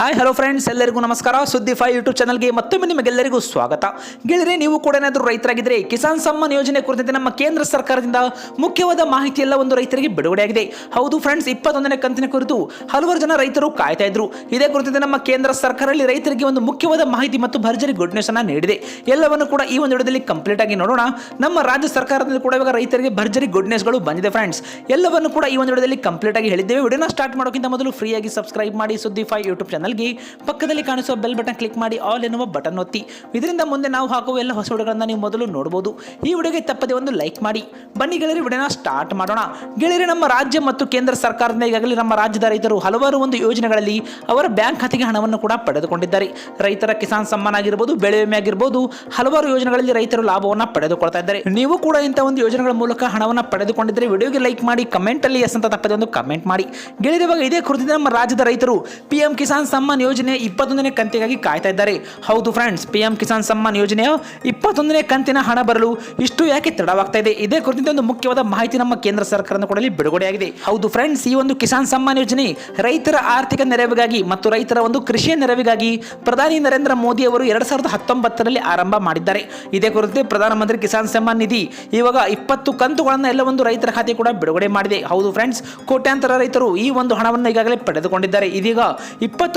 Hi hello friends ಎಲ್ಲರಿಗೂ ನಮಸ್ಕಾರ. ಸುದ್ದಿ ಫೈ ಯೂಟ್ಯೂಬ್ ಚಾನಲ್ಗೆ ಮತ್ತೊಮ್ಮೆ ನಿಮಗೆಲ್ಲರಿಗೂ ಸ್ವಾಗತ. ಗೆಳೆಯರೆ, ನೀವು ಕೂಡ ಏನಾದರೂ ರೈತರಾಗಿದ್ದರೆ ಕಿಸಾನ್ ಸಮ್ಮಾನ್ ಯೋಜನೆ ಕುರಿತಂತೆ ನಮ್ಮ ಕೇಂದ್ರ ಸರ್ಕಾರದಿಂದ ಮುಖ್ಯವಾದ ಮಾಹಿತಿ ಎಲ್ಲ ಒಂದು ರೈತರಿಗೆ ಬಿಡುಗಡೆಯಾಗಿದೆ ಹೌದು ಫ್ರೆಂಡ್ಸ್ ಇಪ್ಪತ್ತೊಂದನೇ ಕಂತಿನ ಕುರಿತು ಹಲವಾರು ಜನ ರೈತರು ಕಾಯ್ತಾ ಇದ್ರು. ಇದೇ ಕುರಿತಂತೆ ನಮ್ಮ ಕೇಂದ್ರ ಸರ್ಕಾರದಲ್ಲಿ ರೈತರಿಗೆ ಒಂದು ಮುಖ್ಯವಾದ ಮಾಹಿತಿ ಮತ್ತು ಭರ್ಜರಿ ಗುಡ್ ನ್ಯೂಸ್ ಅನ್ನ ನೀಡಿದೆ. ಎಲ್ಲವನ್ನು ಕೂಡ ಈ ಒಂದು ವಿಡಿಯೋದಲ್ಲಿ ಕಂಪ್ಲೀಟ್ ಆಗಿ ನೋಡೋಣ. ನಮ್ಮ ರಾಜ್ಯ ಸರ್ಕಾರದಲ್ಲಿ ಕೂಡ ಇವಾಗ ರೈತರಿಗೆ ಭರ್ಜರಿ ಗುಡ್ ನ್ಯೂಸ್ಗಳು ಬಂದಿದೆ ಫ್ರೆಂಡ್ಸ್ ಎಲ್ಲವನ್ನು ಕೂಡ ಈ ಒಂದು ವಿಡಿಯೋದಲ್ಲಿ ಕಂಪ್ಲೀಟ್ ಆಗಿ ಹೇಳಿದ್ದೇವೆ. ವಿಡಿಯೋನ ಸ್ಟಾರ್ಟ್ ಮಾಡೋಕ್ಕಿಂತ ಮೊದಲು ಫ್ರೀಯಾಗಿ ಸಬ್ಸ್ಕ್ರೈಬ್ ಮಾಡಿ ಸುದ್ದಿ ಫೈ ಯೂಟ್ಯೂಬ್ ಚಾನಲ್ಗೆ ಪಕ್ಕದಲ್ಲಿ ಕಾಣಿಸುವ ಬೆಲ್ ಬಟನ್ ಕ್ಲಿಕ್ ಮಾಡಿ ಆಲ್ ಎನ್ನುವ ಬಟನ್ ಒತ್ತಿ. ಇದರಿಂದ ಮುಂದೆ ನಾವು ಹಾಕುವ ಎಲ್ಲ ಹೊಸ ವಿಡಿಯೋಗಳನ್ನ ನೀವು ಮೊದಲು ನೋಡಬಹುದು ಈ ವಿಡಿಯೋಗೆ ತಪ್ಪದೆ ಒಂದು ಲೈಕ್ ಮಾಡಿ. ಬನ್ನಿ ಗೆಳೆಯರಿ, ವಿಡಿಯೋನ ಸ್ಟಾರ್ಟ್ ಮಾಡೋಣ. ಗೆಳೆಯರಿ, ನಮ್ಮ ರಾಜ್ಯ ಮತ್ತು ಕೇಂದ್ರ ಸರ್ಕಾರದಿಂದ ಈಗಾಗಲೇ ನಮ್ಮ ರಾಜ್ಯದ ರೈತರು ಹಲವಾರು ಒಂದು ಯೋಜನೆಗಳಲ್ಲಿ ಅವರ ಬ್ಯಾಂಕ್ ಖಾತೆಗೆ ಹಣವನ್ನು ಕೂಡ ಪಡೆದುಕೊಂಡಿದ್ದಾರೆ. ರೈತರ ಕಿಸಾನ್ ಸಮ್ಮಾನ್ ಆಗಿರ್ಬೋದು, ಬೆಳೆ ವಿಮೆ ಆಗಿರ್ಬೋದು, ಹಲವಾರು ಯೋಜನೆಗಳಲ್ಲಿ ರೈತರು ಲಾಭವನ್ನು ಪಡೆದುಕೊಳ್ತಾ ಇದ್ದಾರೆ. ನೀವು ಕೂಡ ಇಂಥ ಒಂದು ಯೋಜನೆಗಳ ಮೂಲಕ ಹಣವನ್ನು ಪಡೆದುಕೊಂಡಿದ್ದರೆ ವಿಡಿಯೋಗೆ ಲೈಕ್ ಮಾಡಿ ಕಮೆಂಟ್ ಅಲ್ಲಿ ಎಸ್ ಅಂತ ತಪ್ಪದೆ ಒಂದು ಕಮೆಂಟ್ ಮಾಡಿ. ಗೆಳೆಯರಿವಾಗ ಇದೇ ಕುರಿತು ನಮ್ಮ ರಾಜ್ಯದ ರೈತರು ಪಿ ಎಂ ಕಿಸಾನ್ ಸಮ್ಮಾನ್ ಯೋಜನೆ ಇಪ್ಪತ್ತೊಂದನೇ ಕಂತಿಗಾಗಿ ಕಾಯ್ತಾ ಇದ್ದಾರೆ. ಹೌದು friends P M Kisan Samman ಯೋಜನೆಯ ಇಪ್ಪತ್ತೊಂದನೇ ಕಂತಿನ ಹಣ ಬರಲು ಇಷ್ಟು ಯಾಕೆ ತಡವಾಗ್ತಾ ಇದೆ? ಇದೇ ಕುರಿತಂತೆ ಒಂದು ಮುಖ್ಯವಾದ ಮಾಹಿತಿ ನಮ್ಮ ಕೇಂದ್ರ ಸರ್ಕಾರದ ಕೊಡಲಿ ಬಿಡುಗಡೆಯಾಗಿದೆ. ಹೌದು ಫ್ರೆಂಡ್ಸ್ ಈ ಒಂದು ಕಿಸಾನ್ ಸಮ್ಮಾನ್ ಯೋಜನೆ ರೈತರ ಆರ್ಥಿಕ ನೆರವಿಗಾಗಿ ಮತ್ತು ರೈತರ ಒಂದು ಕೃಷಿಯ ನೆರವಿಗಾಗಿ ಪ್ರಧಾನಿ ನರೇಂದ್ರ ಮೋದಿ ಅವರು ಎರಡ್ ಸಾವಿರದ ಹತ್ತೊಂಬತ್ತರಲ್ಲಿ ಆರಂಭ ಮಾಡಿದ್ದಾರೆ. ಇದೇ ಕುರಿತಂತೆ ಪ್ರಧಾನಮಂತ್ರಿ ಕಿಸಾನ್ ಸಮ್ಮಾನ್ ನಿಧಿ ಇವಾಗ ಇಪ್ಪತ್ತು ಕಂತುಗಳನ್ನು ಎಲ್ಲ ಒಂದು ರೈತರ ಖಾತೆ ಕೂಡ ಬಿಡುಗಡೆ ಮಾಡಿದೆ. ಹೌದು ಫ್ರೆಂಡ್ಸ್ ಕೋಟ್ಯಾಂತರ ರೈತರು ಈ ಒಂದು ಹಣವನ್ನು ಈಗಾಗಲೇ ಪಡೆದುಕೊಂಡಿದ್ದಾರೆ. ಇದೀಗ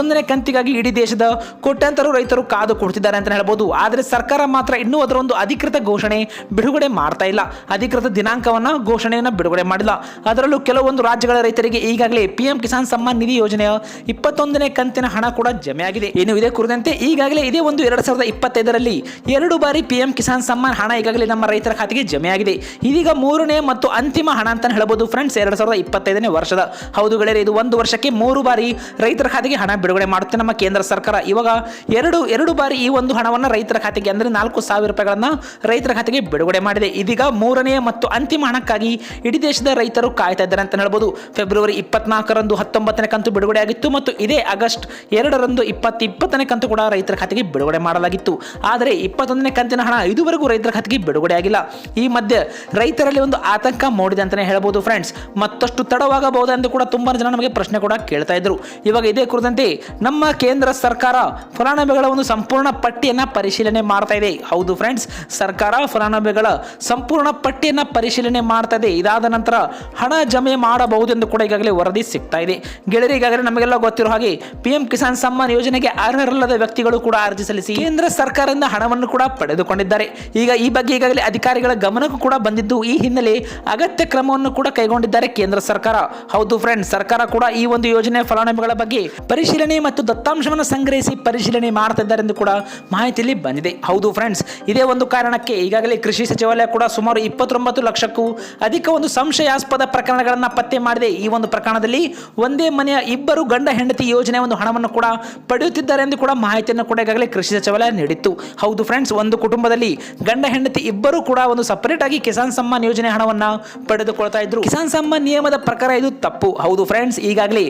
ಇಪ್ಪತ್ತೊಂದನೇ ಕಂತಿಗಾಗಿ ಇಡೀ ದೇಶದ ಕೋಟ್ಯಾಂತರ ರೈತರು ಕಾದು ಕೊಡ್ತಿದ್ದಾರೆ ಅಂತ ಹೇಳ್ಬೋದು. ಆದರೆ ಸರ್ಕಾರ ಮಾತ್ರ ಇನ್ನೂ ಅದರ ಒಂದು ಅಧಿಕೃತ ಘೋಷಣೆ ಬಿಡುಗಡೆ ಮಾಡ್ತಾ ಇಲ್ಲ. ಅಧಿಕೃತ ದಿನಾಂಕವನ್ನ ಘೋಷಣೆಯನ್ನು ಬಿಡುಗಡೆ ಮಾಡಿಲ್ಲ. ಅದರಲ್ಲೂ ಕೆಲವೊಂದು ರಾಜ್ಯಗಳ ರೈತರಿಗೆ ಈಗಾಗಲೇ ಪಿಎಂ ಕಿಸಾನ್ ಸಮ್ಮಾನ್ ನಿಧಿ ಯೋಜನೆಯ ಇಪ್ಪತ್ತೊಂದನೇ ಕಂತಿನ ಹಣ ಕೂಡ ಜಮೆಯಾಗಿದೆ ಏನು ಇದೆ ಕುರಿತಂತೆ ಈಗಾಗಲೇ ಇದೇ ಒಂದು ಎರಡು ಸಾವಿರದ ಇಪ್ಪತ್ತೈದರಲ್ಲಿ ಎರಡು ಬಾರಿ ಪಿಎಂ ಕಿಸಾನ್ ಸಮ್ಮಾನ್ ಹಣ ಈಗಾಗಲೇ ನಮ್ಮ ರೈತರ ಖಾತೆಗೆ ಜಮೆಯಾಗಿದೆ ಇದೀಗ ಮೂರನೇ ಮತ್ತು ಅಂತಿಮ ಹಣ ಅಂತ ಹೇಳಬಹುದು ಫ್ರೆಂಡ್ಸ್, ಎರಡು ಸಾವಿರದ ಇಪ್ಪತ್ತೈದನೇ ವರ್ಷದ. ಹೌದು ಗೆಳೆಯರೆ, ಇದು ಒಂದು ವರ್ಷಕ್ಕೆ ಮೂರು ಬಾರಿ ರೈತರ ಖಾತೆಗೆ ಹಣ ಬಿಡುಗಡೆ ಮಾಡುತ್ತೆ. ನಮ್ಮ ಕೇಂದ್ರ ಸರ್ಕಾರ ಇವಾಗ ಎರಡು ಎರಡು ಬಾರಿ ಈ ಒಂದು ಹಣವನ್ನು ರೈತರ ಖಾತೆಗೆ ಅಂದರೆ ನಾಲ್ಕು ಸಾವಿರ ರೂಪಾಯಿಗಳನ್ನು ರೈತರ ಖಾತೆಗೆ ಬಿಡುಗಡೆ ಮಾಡಿದೆ. ಇದೀಗ ಮೂರನೇ ಮತ್ತು ಅಂತಿಮ ಹಣಕ್ಕಾಗಿ ಇಡೀ ದೇಶದ ರೈತರು ಕಾಯ್ತಾ ಇದ್ದಾರೆ ಅಂತ ಹೇಳ್ಬೋದು. ಫೆಬ್ರವರಿ ಇಪ್ಪತ್ನಾಲ್ಕರಂದು ಹತ್ತೊಂಬತ್ತನೇ ಕಂತು ಬಿಡುಗಡೆ ಆಗಿತ್ತು ಮತ್ತು ಇದೇ ಆಗಸ್ಟ್ ಎರಡರಂದು ಇಪ್ಪತ್ತು ಇಪ್ಪತ್ತನೇ ಕಂತು ಕೂಡ ರೈತರ ಖಾತೆಗೆ ಬಿಡುಗಡೆ ಮಾಡಲಾಗಿತ್ತು. ಆದರೆ ಇಪ್ಪತ್ತೊಂದನೇ ಕಂತಿನ ಹಣ ಇದುವರೆಗೂ ರೈತರ ಖಾತೆಗೆ ಬಿಡುಗಡೆ ಆಗಿಲ್ಲ. ಈ ಮಧ್ಯೆ ರೈತರಲ್ಲಿ ಒಂದು ಆತಂಕ ಮೂಡಿದೆ ಅಂತಲೇ ಹೇಳ್ಬೋದು ಫ್ರೆಂಡ್ಸ್. ಮತ್ತಷ್ಟು ತಡವಾಗಬಹುದು ಎಂದು ಕೂಡ ತುಂಬಾ ಜನ ನಮಗೆ ಪ್ರಶ್ನೆ ಕೂಡ ಕೇಳ್ತಾ ಇದ್ರು. ಇವಾಗ ಇದೇ ಕುರಿತಂತೆ ನಮ್ಮ ಕೇಂದ್ರ ಸರ್ಕಾರ ಫಲಾನುಭವಿಗಳ ಒಂದು ಸಂಪೂರ್ಣ ಪಟ್ಟಿಯನ್ನು ಪರಿಶೀಲನೆ ಮಾಡ್ತಾ ಇದೆ. ಹೌದು ಫ್ರೆಂಡ್ಸ್ ಸರ್ಕಾರ ಫಲಾನುಭವಿಗಳ ಸಂಪೂರ್ಣ ಪಟ್ಟಿಯನ್ನು ಪರಿಶೀಲನೆ ಮಾಡ್ತಾ ಇದೆ. ಇದಾದ ನಂತರ ಹಣ ಜಮೆ ಮಾಡಬಹುದು ಎಂದು ಕೂಡ ಈಗಾಗಲೇ ವರದಿ ಸಿಗ್ತಾ ಇದೆ. ಗೆಳೆಯರು ಈಗಾಗಲೇ ನಮಗೆಲ್ಲ ಗೊತ್ತಿರೋ ಹಾಗೆ ಪಿಎಂ ಕಿಸಾನ್ ಸಮ್ಮಾನ್ ಯೋಜನೆಗೆ ಅರ್ಹರಲ್ಲದ ವ್ಯಕ್ತಿಗಳು ಕೂಡ ಅರ್ಜಿ ಸಲ್ಲಿಸಿ ಕೇಂದ್ರ ಸರ್ಕಾರದಿಂದ ಹಣವನ್ನು ಕೂಡ ಪಡೆದುಕೊಂಡಿದ್ದಾರೆ. ಈಗ ಈ ಬಗ್ಗೆ ಈಗಾಗಲೇ ಅಧಿಕಾರಿಗಳ ಗಮನಕ್ಕೂ ಕೂಡ ಬಂದಿದ್ದು ಈ ಹಿನ್ನೆಲೆ ಅಗತ್ಯ ಕ್ರಮವನ್ನು ಕೂಡ ಕೈಗೊಂಡಿದ್ದಾರೆ ಕೇಂದ್ರ ಸರ್ಕಾರ. ಹೌದು ಫ್ರೆಂಡ್ಸ್ ಸರ್ಕಾರ ಕೂಡ ಈ ಒಂದು ಯೋಜನೆ ಫಲಾನುಭವಿಗಳ ಬಗ್ಗೆ ಪರಿಶೀಲನೆ ಮತ್ತು ದತ್ತಾಂಶವನ್ನು ಸಂಗ್ರಹಿಸಿ ಪರಿಶೀಲನೆ ಮಾಡ್ತಾ ಇದ್ದಾರೆ ಎಂದು ಕೂಡ ಮಾಹಿತಿಯಲ್ಲಿ ಬಂದಿದೆ. ಹೌದು ಫ್ರೆಂಡ್ಸ್ ಇದೇ ಒಂದು ಕಾರಣಕ್ಕೆ ಈಗಾಗಲೇ ಕೃಷಿ ಸಚಿವಾಲಯ ಕೂಡ ಸುಮಾರು ಇಪ್ಪತ್ತೊಂಬತ್ತು ಲಕ್ಷಕ್ಕೂ ಅಧಿಕ ಒಂದು ಸಂಶಯಾಸ್ಪದ ಪ್ರಕರಣಗಳನ್ನು ಪತ್ತೆ ಮಾಡಿದೆ. ಈ ಒಂದು ಪ್ರಕರಣದಲ್ಲಿ ಒಂದೇ ಮನೆಯ ಇಬ್ಬರು ಗಂಡ ಹೆಂಡತಿ ಯೋಜನೆ ಒಂದು ಹಣವನ್ನು ಕೂಡ ಪಡೆಯುತ್ತಿದ್ದಾರೆ ಎಂದು ಕೂಡ ಮಾಹಿತಿಯನ್ನು ಕೂಡ ಈಗಾಗಲೇ ಕೃಷಿ ಸಚಿವಾಲಯ ನೀಡಿತ್ತು. ಹೌದು ಫ್ರೆಂಡ್ಸ್ ಒಂದು ಕುಟುಂಬದಲ್ಲಿ ಗಂಡ ಹೆಂಡತಿ ಇಬ್ಬರು ಕೂಡ ಒಂದು ಸಪರೇಟ್ ಆಗಿ ಕಿಸಾನ್ ಸಮ್ಮಾನ್ ಯೋಜನೆ ಹಣವನ್ನು ಪಡೆದುಕೊಳ್ತಾ ಇದ್ರು. ಕಿಸಾನ್ ಸಮ್ಮಾನ್ ನಿಯಮದ ಪ್ರಕಾರ ಇದು ತಪ್ಪು. ಹೌದು ಫ್ರೆಂಡ್ಸ್ ಈಗಾಗಲೇ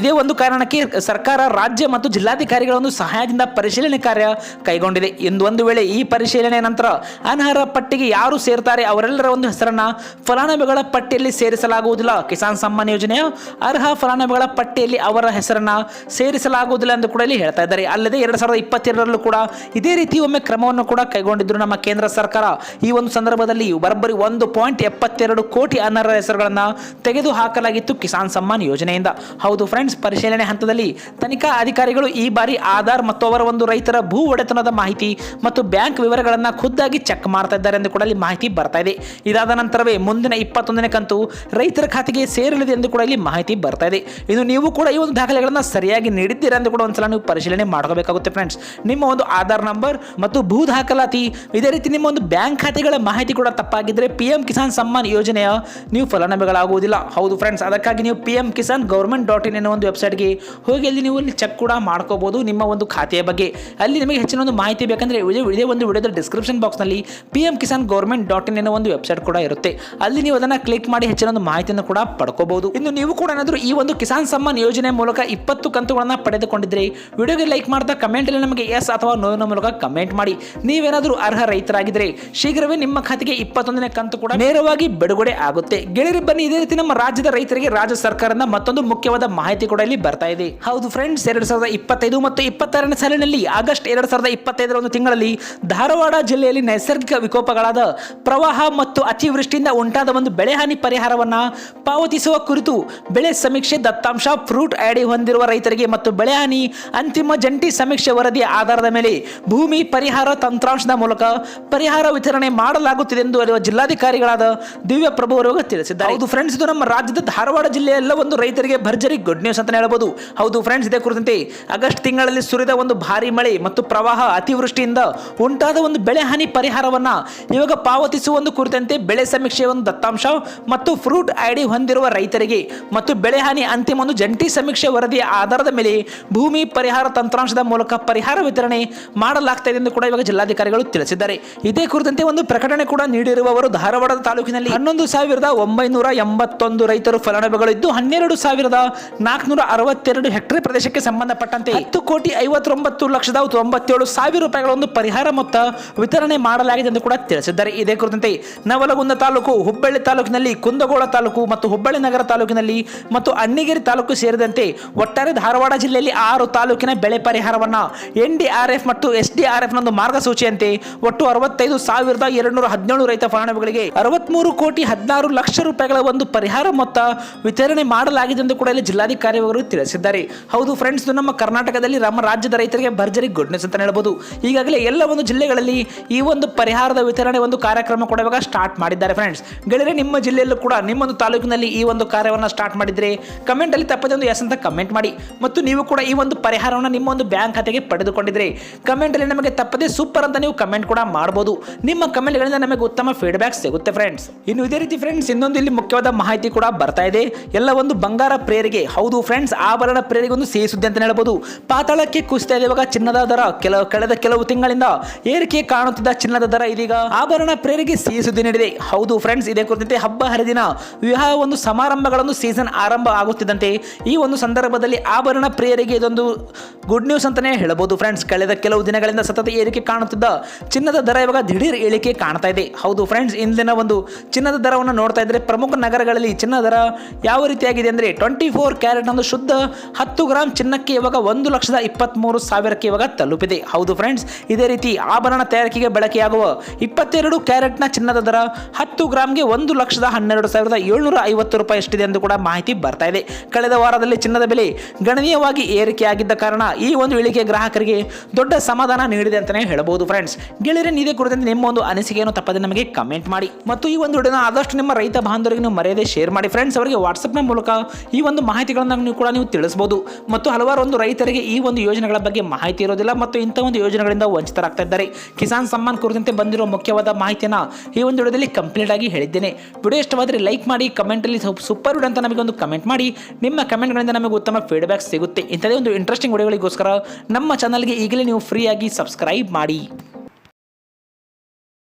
ಇದೇ ಒಂದು ಕಾರಣಕ್ಕೆ ಸರ್ಕಾರ ರಾಜ್ಯ ಮತ್ತು ಜಿಲ್ಲಾಧಿಕಾರಿಗಳ ಒಂದು ಸಹಾಯದಿಂದ ಪರಿಶೀಲನೆ ಕಾರ್ಯ ಕೈಗೊಂಡಿದೆ. ಎಂದು ಒಂದು ವೇಳೆ ಈ ಪರಿಶೀಲನೆ ನಂತರ ಅನರ್ಹ ಪಟ್ಟಿಗೆ ಯಾರು ಸೇರ್ತಾರೆ ಅವರೆಲ್ಲರ ಒಂದು ಹೆಸರನ್ನ ಫಲಾನುಭವಿಗಳ ಪಟ್ಟಿಯಲ್ಲಿ ಸೇರಿಸಲಾಗುವುದಿಲ್ಲ. ಕಿಸಾನ್ ಸಮ್ಮಾನ್ ಯೋಜನೆಯ ಅರ್ಹ ಫಲಾನುಭವಿಗಳ ಪಟ್ಟಿಯಲ್ಲಿ ಅವರ ಹೆಸರನ್ನ ಸೇರಿಸಲಾಗುವುದಿಲ್ಲ ಎಂದು ಕೂಡ ಇಲ್ಲಿ ಹೇಳ್ತಾ ಇದ್ದಾರೆ. ಅಲ್ಲದೆ ಎರಡ್ ಸಾವಿರದ ಇಪ್ಪತ್ತೆರಡರಲ್ಲೂ ಕೂಡ ಇದೇ ರೀತಿ ಒಮ್ಮೆ ಕ್ರಮವನ್ನು ಕೂಡ ಕೈಗೊಂಡಿದ್ರು ನಮ್ಮ ಕೇಂದ್ರ ಸರ್ಕಾರ. ಈ ಒಂದು ಸಂದರ್ಭದಲ್ಲಿ ಬರೋಬ್ಬರಿ ಒಂದು ಪಾಯಿಂಟ್ ಎಪ್ಪತ್ತೆರಡು ಕೋಟಿ ಅನರ್ಹ ಹೆಸರುಗಳನ್ನ ತೆಗೆದು ಹಾಕಲಾಗಿತ್ತು ಕಿಸಾನ್ ಸಮ್ಮಾನ್ ಯೋಜನೆಯಿಂದ. ಹೌದು ಫ್ರೆಂಡ್ಸ್, ಪರಿಶೀಲನೆ ಹಂತದಲ್ಲಿ ತನಿಖಾ ಅಧಿಕಾರಿಗಳು ಈ ಬಾರಿ ಆಧಾರ್ ಮತ್ತು ಅವರ ಒಂದು ರೈತರ ಭೂ ಒಡೆತನದ ಮಾಹಿತಿ ಮತ್ತು ಬ್ಯಾಂಕ್ ವಿವರಗಳನ್ನು ಖುದ್ದಾಗಿ ಚೆಕ್ ಮಾಡ್ತಾ ಇದ್ದಾರೆ ಎಂದು ಕೂಡ ಇಲ್ಲಿ ಮಾಹಿತಿ ಬರ್ತಾ ಇದೆ. ಇದಾದ ನಂತರವೇ ಮುಂದಿನ ಇಪ್ಪತ್ತೊಂದನೇ ಕಂತು ರೈತರ ಖಾತೆಗೆ ಸೇರಲಿದೆ ಎಂದು ಕೂಡ ಇಲ್ಲಿ ಮಾಹಿತಿ ಬರ್ತಾ ಇದೆ. ಇನ್ನು ನೀವು ಕೂಡ ಈ ಒಂದು ದಾಖಲೆಗಳನ್ನು ಸರಿಯಾಗಿ ನೀಡಿದ್ದೀರಾ ಅಂತ ಕೂಡ ಒಂದ್ಸಲ ನೀವು ಪರಿಶೀಲನೆ ಮಾಡ್ಕೋಬೇಕಾಗುತ್ತೆ ಫ್ರೆಂಡ್ಸ್ ನಿಮ್ಮ ಒಂದು ಆಧಾರ್ ನಂಬರ್ ಮತ್ತು ಭೂ ದಾಖಲಾತಿ ಇದೇ ರೀತಿ ನಿಮ್ಮ ಒಂದು ಬ್ಯಾಂಕ್ ಖಾತೆಗಳ ಮಾಹಿತಿ ಕೂಡ ತಪ್ಪಾಗಿದ್ರೆ ಪಿ ಎಂ ಕಿಸಾನ್ ಸಮ್ಮಾನ್ ಯೋಜನೆಯ ನೀವು ಫಲಾನುಭವಿಗಳಾಗುವುದಿಲ್ಲ. ಹೌದು ಫ್ರೆಂಡ್ಸ್ ಅದಕ್ಕಾಗಿ ನೀವು P M Kisan government dot in ಅನ್ನೋ ಒಂದು ವೆಬ್ಸೈಟ್ಗೆ ಹೋಗಿ ಅಲ್ಲಿ ನೀವು ಅಲ್ಲಿ ಚೆಕ್ ಕೂಡ ಮಾಡ್ಕೋಬಹುದು ನಿಮ್ಮ ಒಂದು ಖಾತೆಯ ಬಗ್ಗೆ. ಅಲ್ಲಿ ನಿಮಗೆ ಹೆಚ್ಚಿನ ಒಂದು ಮಾಹಿತಿ ಬೇಕಂದ್ರೆ ಇದೇ ಒಂದು ವಿಡಿಯೋದ ಡಿಸ್ಕ್ರಿಪ್ಷನ್ ಬಾಕ್ಸ್ನಲ್ಲಿ P M Kisan government dot in ಅನ್ನೋ ಒಂದು ವೆಬ್ಸೈಟ್ ಕೂಡ ಇರುತ್ತೆ. ಅಲ್ಲಿ ನೀವು ಅದನ್ನು ಕ್ಲಿಕ್ ಮಾಡಿ ಹೆಚ್ಚಿನ ಒಂದು ಮಾಹಿತಿಯನ್ನು ಕೂಡ ಪಡ್ಕೋಬಹುದು ಇನ್ನು ನೀವು ಕೂಡ ಏನಾದರೂ ಈ ಒಂದು ಕಿಸಾನ್ ಸಮ್ಮಾನ್ ಯೋಜನೆ ಮೂಲಕ ಇಪ್ಪತ್ತು ಕಂತುಗಳನ್ನು ಪಡೆದುಕೊಂಡಿದ್ರೆ. ವಿಡಿಯೋಗೆ ಲೈಕ್ ಮಾಡ್ತಾ ಕಮೆಂಟಲ್ಲಿ ನಮಗೆ ಎಸ್ ಅಥವಾ ನೋವಿನ ಮೂಲಕ ಕಮೆಂಟ್ ಮಾಡಿ. ನೀವೇನಾದರೂ ಅರ್ಹ ರೈತರಾಗಿದ್ರೆ, ಶೀಘ್ರವೇ ನಿಮ್ಮ ಖಾತೆಗೆ ಇಪ್ಪತ್ತೊಂದನೇ ಕಂತು ಕೂಡ ನೇರವಾಗಿ ಬಿಡುಗಡೆ ಆಗುತ್ತೆ. ಗೆಳೆಯರಿ, ಬನ್ನಿ ಇದೇ ರೀತಿ ನಮ್ಮ ರಾಜ್ಯದ ರೈತರಿಗೆ ರಾಜ್ಯ ಸರ್ಕಾರದ ಮತ್ತೊಂದು ಮುಖ್ಯವಾದ ಮಾಹಿತಿ ಕೂಡ ಇಲ್ಲಿ ಬರ್ತಾ ಇದೆ. ಹೌದು ಫ್ರೆಂಡ್ಸ್ ಎರಡು ಸಾವಿರದ ಇಪ್ಪತ್ತೈದು ಮತ್ತು ಇಪ್ಪತ್ತಾರನೇ ಸಾಲಿನಲ್ಲಿ ಆಗಸ್ಟ್ ಎರಡು ಸಾವಿರದ ಇಪ್ಪತ್ತೈದರ ಒಂದು ತಿಂಗಳಲ್ಲಿ ಧಾರವಾಡ ಜಿಲ್ಲೆಯಲ್ಲಿ ನೈಸರ್ಗಿಕ ವಿಕೋಪಗಳಾದ ಪ್ರವಾಹ ಮತ್ತು ಅತಿವೃಷ್ಟಿಯಿಂದ ಉಂಟಾದ ಒಂದು ಬೆಳೆಹಾನಿ ಪರಿಹಾರವನ್ನು ಪಾವತಿಸುವ ಕುರಿತು ಬೆಳೆ ಸಮೀಕ್ಷೆ ದತ್ತಾಂಶ ಫ್ರೂಟ್ ಐಡಿ ಹೊಂದಿರುವ ರೈತರಿಗೆ ಮತ್ತು ಬೆಳೆಹಾನಿ ಅಂತಿಮ ಜಂಟಿ ಸಮೀಕ್ಷೆ ವರದಿಯ ಆಧಾರದ ಮೇಲೆ ಭೂಮಿ ಪರಿಹಾರ ತಂತ್ರಾಂಶದ ಮೂಲಕ ಪರಿಹಾರ ವಿತರಣೆ ಮಾಡಲಾಗುತ್ತಿದೆ ಎಂದು ಜಿಲ್ಲಾಧಿಕಾರಿಗಳಾದ ದಿವ್ಯ ಪ್ರಭು ಅವರು ತಿಳಿಸಿದ್ದಾರೆ. ಹೌದು ಫ್ರೆಂಡ್ಸ್ ಇದು ನಮ್ಮ ರಾಜ್ಯದ ಧಾರವಾಡ ಜಿಲ್ಲೆಯೆಲ್ಲ ಒಂದು ರೈತರಿಗೆ ಭರ್ಜರಿ ಗುಡ್ ನ್ಯೂಸ್ ಅಂತ ಹೇಳಬಹುದು ಹೌದು ಫ್ರೆಂಡ್ಸ್ ಇದೇ ಕುರಿತಂತೆ ಆಗಸ್ಟ್ ತಿಂಗಳಲ್ಲಿ ಸುರಿದ ಒಂದು ಭಾರಿ ಮಳೆ ಮತ್ತು ಪ್ರವಾಹ ಅತಿವೃಷ್ಟಿಯಿಂದ ಉಂಟಾದ ಒಂದು ಬೆಳೆ ಹಾನಿ ಪರಿಹಾರವನ್ನ ಇವಾಗ ಪಾವತಿಸುವ ಒಂದು ಕುರಿತಂತೆ ಬೆಳೆ ಸಮೀಕ್ಷೆಯ ಒಂದು ದತ್ತಾಂಶ ಮತ್ತು ಫ್ರೂಟ್ ಐಡಿ ಹೊಂದಿರುವ ರೈತರಿಗೆ ಮತ್ತು ಬೆಳೆ ಹಾನಿ ಅಂತಿಮ ಒಂದು ಜಂಟಿ ಸಮೀಕ್ಷೆ ವರದಿಯ ಆಧಾರದ ಮೇಲೆ ಭೂಮಿ ಪರಿಹಾರ ತಂತ್ರಾಂಶದ ಮೂಲಕ ಪರಿಹಾರ ವಿತರಣೆ ಮಾಡಲಾಗ್ತಾ ಎಂದು ಕೂಡ ಇವಾಗ ಜಿಲ್ಲಾಧಿಕಾರಿಗಳು ತಿಳಿಸಿದ್ದಾರೆ. ಇದೇ ಕುರಿತಂತೆ ಒಂದು ಪ್ರಕಟಣೆ ಕೂಡ ನೀಡಿರುವವರು ಧಾರವಾಡದ ತಾಲೂಕಿನಲ್ಲಿ ಹನ್ನೊಂದು ಸಾವಿರದ ಒಂಬೈನೂರ ಎಂಬತ್ತೊಂದು ರೈತರು ಫಲಾನುಭವಿಗಳಿದ್ದು, ಹನ್ನೆರಡು ಸಾವಿರದ ನಾಲ್ಕುನೂರ ಅರವತ್ತೆರಡು ಹೆಕ್ಟೇರ್ ಪ್ರದೇಶಕ್ಕೆ ಸಂಬಂಧಪಟ್ಟಂತೆ ಹತ್ತು ಕೋಟಿ ಐವತ್ತೊಂಬತ್ತು ಲಕ್ಷದ ತೊಂಬತ್ತೇಳು ಸಾವಿರ ರೂಪಾಯಿಗಳ ಒಂದು ಪರಿಹಾರ ಮೊತ್ತ ವಿತರಣೆ ಮಾಡಲಾಗಿದೆ ಎಂದು ಕೂಡ ತಿಳಿಸಿದ್ದಾರೆ. ಇದೇ ಕುರಿತಂತೆ ನವಲಗುಂದ ತಾಲೂಕು, ಹುಬ್ಬಳ್ಳಿ ತಾಲೂಕಿನಲ್ಲಿ, ಕುಂದಗೋಳ ತಾಲೂಕು ಮತ್ತು ಹುಬ್ಬಳ್ಳಿ ನಗರ ತಾಲೂಕಿನಲ್ಲಿ ಮತ್ತು ಅಣ್ಣಿಗೇರಿ ತಾಲೂಕು ಸೇರಿದಂತೆ ಒಟ್ಟಾರೆ ಧಾರವಾಡ ಜಿಲ್ಲೆಯಲ್ಲಿ ಆರು ತಾಲೂಕಿನ ಬೆಳೆ ಪರಿಹಾರವನ್ನ ಎನ್ ಡಿ ಆರ್ ಎಫ್ ಮತ್ತು ಎಸ್ ಡಿ ಆರ್ ಎಫ್ ನೊಂದು ಮಾರ್ಗಸೂಚಿಯಂತೆ ಒಟ್ಟು ಅರವತ್ತೈದು ಸಾವಿರದ ಎರಡುನೂರ ಹದಿನೇಳು ರೈತ ಫಲಾನುಭವಿಗಳಿಗೆ ಅರವತ್ಮೂರು ಕೋಟಿ ಹದಿನಾರು ಲಕ್ಷ ರೂಪಾಯಿಗಳ ಒಂದು ಪರಿಹಾರ ಮೊತ್ತ ವಿತರಣೆ ಮಾಡಲಾಗಿದೆ ಎಂದು ಕೂಡ ಇಲ್ಲಿ ಜಿಲ್ಲಾಧಿಕಾರಿ ತಿಳಿಸಿದ್ದಾರೆ. ಹೌದು ಫ್ರೆಂಡ್ಸ್ ನಮ್ಮ ಕರ್ನಾಟಕದಲ್ಲಿ ನಮ್ಮ ರಾಜ್ಯದ ರೈತರಿಗೆ ಭರ್ಜರಿ ಗುಡ್ ನ್ಯೂಸ್ ಅಂತ ಹೇಳಬಹುದು ಈಗಾಗಲೇ ಎಲ್ಲ ಒಂದು ಜಿಲ್ಲೆಗಳಲ್ಲಿ ಈ ಒಂದು ಪರಿಹಾರದ ವಿತರಣೆ ಒಂದು ಕಾರ್ಯಕ್ರಮ ಕೂಡ ಇವಾಗ ಸ್ಟಾರ್ಟ್ ಮಾಡಿದ್ದಾರೆ ಫ್ರೆಂಡ್ಸ್ ಗೆಳೆಯರೆ, ನಿಮ್ಮ ಜಿಲ್ಲೆಯಲ್ಲೂ ಕೂಡ ನಿಮ್ಮೊಂದು ತಾಲೂಕಿನಲ್ಲಿ ಈ ಒಂದು ಕಾರ್ಯವನ್ನು ಸ್ಟಾರ್ಟ್ ಮಾಡಿದ್ರೆ ಕಮೆಂಟ್ ಅಲ್ಲಿ ತಪ್ಪದೆ ಒಂದು ಎಸ್ ಅಂತ ಕಮೆಂಟ್ ಮಾಡಿ. ಮತ್ತು ನೀವು ಕೂಡ ಈ ಒಂದು ಪರಿಹಾರವನ್ನು ನಿಮ್ಮ ಒಂದು ಬ್ಯಾಂಕ್ ಖಾತೆಗೆ ಪಡೆದುಕೊಂಡಿದ್ರೆ. ಕಮೆಂಟ್ ಅಲ್ಲಿ ನಮಗೆ ತಪ್ಪದೆ ಸೂಪರ್ ಅಂತ ನೀವು ಕಮೆಂಟ್ ಕೂಡ ಮಾಡಬಹುದು ನಿಮ್ಮ ಕಮೆಂಟ್ಗಳಿಂದ ನಮಗೆ ಉತ್ತಮ ಫೀಡ್ಬ್ಯಾಕ್ ಸಿಗುತ್ತೆ ಫ್ರೆಂಡ್ಸ್ ಇನ್ನು ಇದೇ ರೀತಿ ಫ್ರೆಂಡ್ಸ್ ಇನ್ನೊಂದು ಇಲ್ಲಿ ಮುಖ್ಯವಾದ ಮಾಹಿತಿ ಕೂಡ ಬರ್ತಾ ಇದೆ. ಎಲ್ಲ ಒಂದು ಬಂಗಾರ ಪ್ರೇರಿಗೆ, ಹೌದು ಫ್ರೆಂಡ್ಸ್ ಆಭರಣ ಪ್ರೇರಿಗೆ ಒಂದು ಸಿಹಿ ಅಂತ ಹೇಳಬಹುದು ಪಾತಾಳಕ್ಕೆ ಕುಸಿತಾ ಇದೆ ಇವಾಗ ಚಿನ್ನದ ದರ ಕೆಲವು ಕಳೆದ ಕೆಲವು ತಿಂಗಳಿಂದ ಏರಿಕೆ ಕಾಣುತ್ತಿದ್ದ ಚಿನ್ನದ ದರ ಇದೀಗ ಆಭರಣ ಪ್ರೇರಿಗೆ ಸಿಹಿ ನೀಡಿದೆ. ಹೌದು ಫ್ರೆಂಡ್ಸ್ ಇದೇ ಕುರಿತಂತೆ ಹಬ್ಬ ಹರಿದಿನ ವಿವಾಹ ಒಂದು ಸಮಾರಂಭಗಳನ್ನು ಸೀಸನ್ ಆರಂಭ ಆಗುತ್ತಿದ್ದಂತೆ. ಈ ಒಂದು ಸಂದರ್ಭದಲ್ಲಿ ಆಭರಣ ಇದೊಂದು ಗುಡ್ ನ್ಯೂಸ್ ಅಂತಾನೆ ಹೇಳಬಹುದು. ಫ್ರೆಂಡ್ಸ್ ಕಳೆದ ಕೆಲವು ದಿನಗಳಿಂದ ಸತತ ಏರಿಕೆ ಕಾಣುತ್ತಿದ್ದ ಚಿನ್ನದ ದರ ಇವಾಗ ದಿಢೀರ್ ಇಳಿಕೆ ಕಾಣ್ತಾ ಇದೆ. ಹೌದು ಫ್ರೆಂಡ್ಸ್ ಇಂದಿನ ಒಂದು ಚಿನ್ನದ ದರವನ್ನು ನೋಡ್ತಾ ಇದ್ರೆ ಪ್ರಮುಖ ನಗರಗಳಲ್ಲಿ ಚಿನ್ನದ ದರ ಯಾವ ರೀತಿಯಾಗಿದೆ ಅಂದರೆ ಟ್ವೆಂಟಿ ಫೋರ್ ಕ್ಯಾರೆಟ್ ಒಂದು ಶುದ್ಧ ಹತ್ತು ಗ್ರಾಮ್ ಚಿನ್ನಕ್ಕೆ ಇವಾಗ ಒಂದು ಲಕ್ಷದ ಇಪ್ಪತ್ತ್ಮೂರು ಸಾವಿರಕ್ಕೆ ಇವಾಗ ತಲುಪಿದೆ. ಹೌದು ಫ್ರೆಂಡ್ಸ್ ಇದೇ ರೀತಿ ಆಭರಣ ತಯಾರಿಕೆಗೆ ಬಳಕೆಯಾಗುವ ಇಪ್ಪತ್ತೆರಡು ಕ್ಯಾರೆಟ್ನ ಚಿನ್ನದ ದರ ಹತ್ತು ಗ್ರಾಮ್ಗೆ ಒಂದು ಲಕ್ಷದ ಹನ್ನೆರಡು ಸಾವಿರದ ಏಳ್ನೂರ ಐವತ್ತು ರೂಪಾಯಿ ಎಷ್ಟಿದೆ ಎಂದು ಕೂಡ ಮಾಹಿತಿ ಬರ್ತಾ ಇದೆ. ಕಳೆದ ವಾರದಲ್ಲಿ ಚಿನ್ನದ ಬೆಲೆ ಗಣನೀಯವಾಗಿ ಏರಿಕೆಯಾಗಿದ್ದ ಕಾರಣ ಈ ಒಂದು ಇಳಿಕೆ ಗ್ರಾಹಕರಿಗೆ ದೊಡ್ಡ ಸಮಾಧಾನ ನೀಡಿದೆ ಅಂತಲೇ ಹೇಳಬಹುದು ಫ್ರೆಂಡ್ಸ್ ಗೆಳೆಯರೆ ಇದೇ ಕುರಿತಂತೆ ನಿಮ್ಮ ಒಂದು ಅನಿಸಿಕೆಯನ್ನು ತಪ್ಪದೆ ನಮಗೆ ಕಮೆಂಟ್ ಮಾಡಿ. ಮತ್ತು ಈ ಒಂದು ವಿಡಿಯೋನ ಆದಷ್ಟು ನಿಮ್ಮ ರೈತ ಬಾಂಧವರಿಗೆ ನೀವು ಮರೆಯದೆ ಶೇರ್ ಮಾಡಿ. ಫ್ರೆಂಡ್ಸ್ ಅವರಿಗೆ ವಾಟ್ಸಪ್ನ ಮೂಲಕ ಈ ಒಂದು ಮಾಹಿತಿಗಳನ್ನು ನೀವು ಕೂಡ ನೀವು ತಿಳಿಸಬಹುದು. ಮತ್ತು ಹಲವಾರು ಒಂದು ರೈತರಿಗೆ ಈ ಒಂದು ಯೋಜನೆಗಳ ಬಗ್ಗೆ ಮಾಹಿತಿ ಇರೋದಿಲ್ಲ ಮತ್ತು ಇಂಥ ಒಂದು ಯೋಜನೆಗಳಿಂದ ವಂಚಿತರಾಗ್ತಾ ಇದ್ದಾರೆ. ಕಿಸಾನ್ ಸಮ್ಮಾನ್ ಕುರಿತಂತೆ ಬಂದಿರೋ ಮುಖ್ಯವಾದ ಮಾಹಿತಿಯನ್ನು ಈ ಒಂದು ವಿಡಿಯೋದಲ್ಲಿ ಕಂಪ್ಲೀಟ್ ಆಗಿ ಹೇಳಿದ್ದೇನೆ. ವಿಡಿಯೋ ಇಷ್ಟವಾದರೆ ಲೈಕ್ ಮಾಡಿ ಕಮೆಂಟಲ್ಲಿ ಸೂಪರ್ ವಿಡಿಯೋ ಅಂತ ನಮಗೆ ಒಂದು ಕಮೆಂಟ್ ಮಾಡಿ. ನಿಮ್ಮ ಕಮೆಂಟ್ಗಳಿಂದ ನಮಗೆ ಉತ್ತಮ ಫೀಡ್ಬ್ಯಾಕ್ ಸಿಗುತ್ತೆ. ಇಂಥದೇ ಒಂದು ಇಂಟ್ರೆಸ್ಟಿಂಗ್ ವಿಡಿಯೋಗಳಿಗೋಸ್ಕರ ನಮ್ಮ ಚಾನಲ್ಗೆ ಈಗಲೇ ನೀವು ಫ್ರೀಯಾಗಿ ಸಬ್ಸ್ಕ್ರೈಬ್ ಮಾಡಿ.